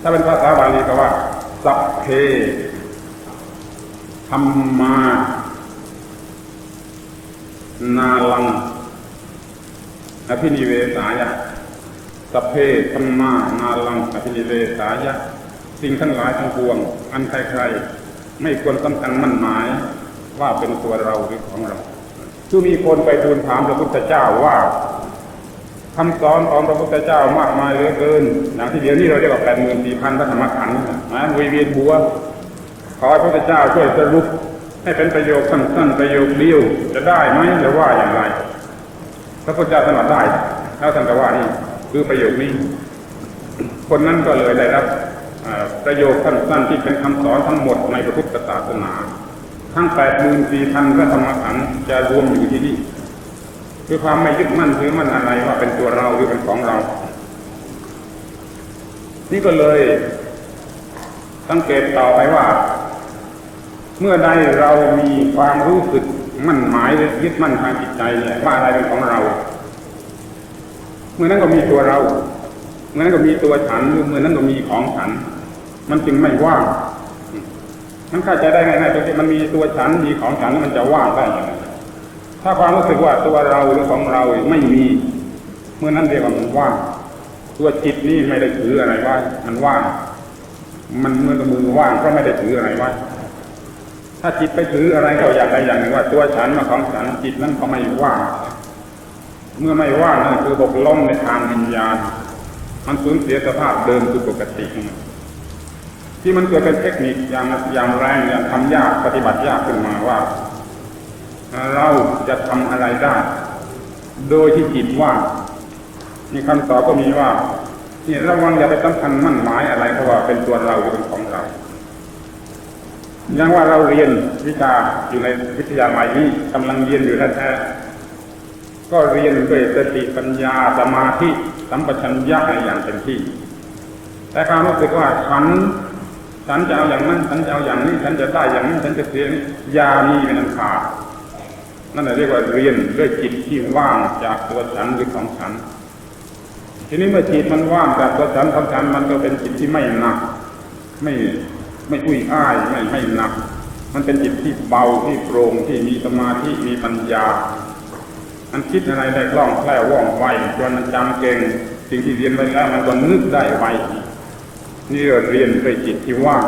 ถ้าเป็นภาษาบาลีก็ว่า สัพเพธรรมา นาลัง อภินิเวสายะสัพเพธรรมา นาลัง อภินิเวสายะ สิ่งทั้งหลายทั้งปวง อันใครๆ ไม่ควรสำคัญมั่นหมาย ว่าเป็นตัวเราหรือของเราคือมีคนไปทูลถามพระพุทธเจ้าว่า คำสอนของพระพุทธเจ้ามากมายเหลือเกินอย่างที่เดี๋ยวนี้เราเรียกว่าแปดหมื่นสี่พันพระธรรมขันธ์นะวีเวียนหัวขอพระพุทธเจ้าช่วยสรุปให้เป็นประโยคสั้นๆประโยคเดียวจะได้ไหมหรือว่าอย่างไรพระพุทธเจ้าท่านว่าได้แล้วท่านก็ว่านี่คือประโยคนี้ คนนั้นก็เลยได้รับประโยคสั้นๆที่เป็นคำสอนทั้งหมดในพระพุทธศาสนา ทั้งแปดหมื่นสี่พันพระธรรมขันธ์จะรวมอยู่ที่นี่ คือความไม่ยึดมั่นถือมั่นอะไรว่าเป็นตัวเราหรือเป็นของเรา นี่ก็เลย สังเกตต่อไปว่า เมื่อใดเรามีความรู้สึกมั่นหมายยึดมั่นทางจิตใจเนี่ยว่าอะไรเป็นของเรา เมื่อนั้นก็มีตัวเรา เมื่อนั้นก็มีตัวฉันหรือเมื่อนั้นก็มีของฉัน มันจึงไม่ว่างมันเข้าใจได้ง่ายๆตรงที่มันมีตัวฉันมีของฉันมันจะว่างได้ย่างไร ถ้าความรู้สึกว่าตัวเราหรือของเราไม่มี เมื่อนั้นเรียกว่ามันว่างตัวจิตนี่ไม่ได้ถืออะไรไว้มันว่างมันเมื่อกับมือว่างก็ไม่ได้ถืออะไรไว้ถ้าจิตไปถืออะไรก็อย่างใดอย่างหนึ่งว่า ตัวฉันมาของฉันจิตนั้นก็ไม่ว่าง เมื่อไม่ว่างนั่นคือบกล้มในทางวิญญาณ มันสูญเสียสภาพเดิมคือปกติของมันที่มันเกิดเป็นเทคนิคอย่างอย่างแรงอย่างทำยากปฏิบัติยากขึ้นมาว่า เราจะทำอะไรได้ โดยที่จิตว่างนี่คำตอบก็มีว่านี่ระวังอย่าไปสำคัญมั่นหมายอะไรเพราะว่าเป็นตัวเราเป็นของเราอย่างว่าเราเรียนวิชาอยู่ในวิทยาลัยนี้กำลังเรียนอยู่แท้ๆก็เรียนด้วยสติปัญญาสมาธิสัมปชัญญะในอย่างเต็มที่ แต่ความรู้สึกว่าฉันฉันจะเอาอย่างนั้นฉันจะเอาอย่างนี้ ฉันจะได้อย่างนี้ฉันจะเสียนี้อยามีเป็นอันขาด นั่นแหละเรียกว่าเรียนด้วยจิตที่ว่างจากตัวฉันหรือของฉัน ทีนี้เมื่อจิตมันว่างจากตัวฉันของฉันมันก็เป็นจิตที่ไม่หนัก ไม่ไม่อุ้ยอ้ายไม่ไม่หนัก มันเป็นจิตที่เบาที่โปร่งที่มีสมาธิมีปัญญา มันคิดอะไรได้คล่องแคล่วว่องไวจนมันจำเก่งสิ่งที่เรียนไปแล้วมันก็นึกได้ไวนี่เรียนด้วยจิตที่ว่าง